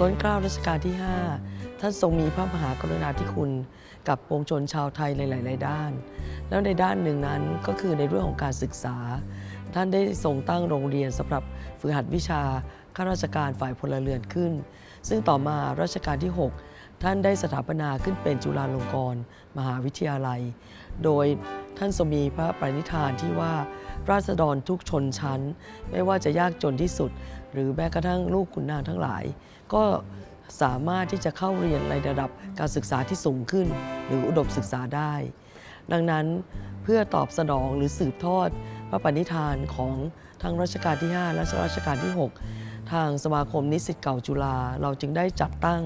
ล้นเกล้ารัชกาลที่ 5 ท่านทรงมีพระมหากรุณาธิคุณกับปวงชนชาวไทยในหลาย ๆ ด้าน แล้วในด้านหนึ่งนั้นก็คือในเรื่องของการศึกษา ท่านได้ทรงตั้งโรงเรียนสำหรับฝึกหัดวิชาข้าราชการฝ่ายพลเรือนขึ้น ซึ่งต่อมารัชกาลที่ 6 ท่านได้สถาปนาขึ้นเป็นจุฬาลงกรณ์มหาวิทยาลัย โดย ท่านทรงมีพระปณิธานที่ว่าราษฎรทุกชนชั้น ไม่ว่าจะยากจนที่สุด หรือแม้กระทั่งลูกขุนนางทั้งหลาย ก็สามารถที่จะเข้าเรียนในระดับการศึกษาที่สูงขึ้น หรืออุดมศึกษาได้ ดังนั้นเพื่อตอบสนองหรือสืบทอดพระปณิธานของทั้งรัชกาลที่ 5 และรัชกาลที่ 6 ทางสมาคมนิสิตเก่าจุฬาเราจึงได้จัดตั้ง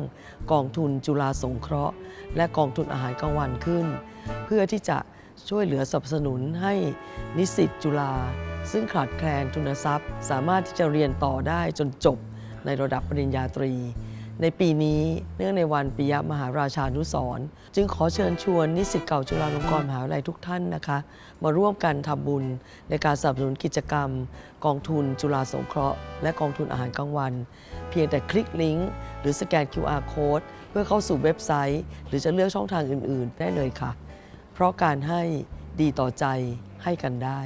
กองทุนจุฬาสงเคราะห์ และกองทุนอาหารกลางวันขึ้น เพื่อที่จะ ช่วยเหลือสนับสนุนให้นิสิตจุฬาซึ่งขาดแคลนทุนทรัพย์ สามารถที่จะเรียนต่อได้จนจบในระดับปริญญาตรี ในปีนี้เนื่องในวันปิยมหาราชานุสรจึงขอเชิญชวนนิสิตเก่าจุฬาลงกรณ์มหาวิทยาลัยทุกท่านนะคะ มาร่วมกันทำบุญในการสนับสนุนกิจกรรม กองทุนจุฬาสงเคราะห์และกองทุนอาหารกลางวัน เพียงแต่คลิกลิงก์หรือสแกน QR code เพื่อเข้าสู่เว็บไซต์ หรือจะเลือกช่องทางอื่น ๆ ได้เลยค่ะ เพราะการให้ดีต่อใจให้กันได้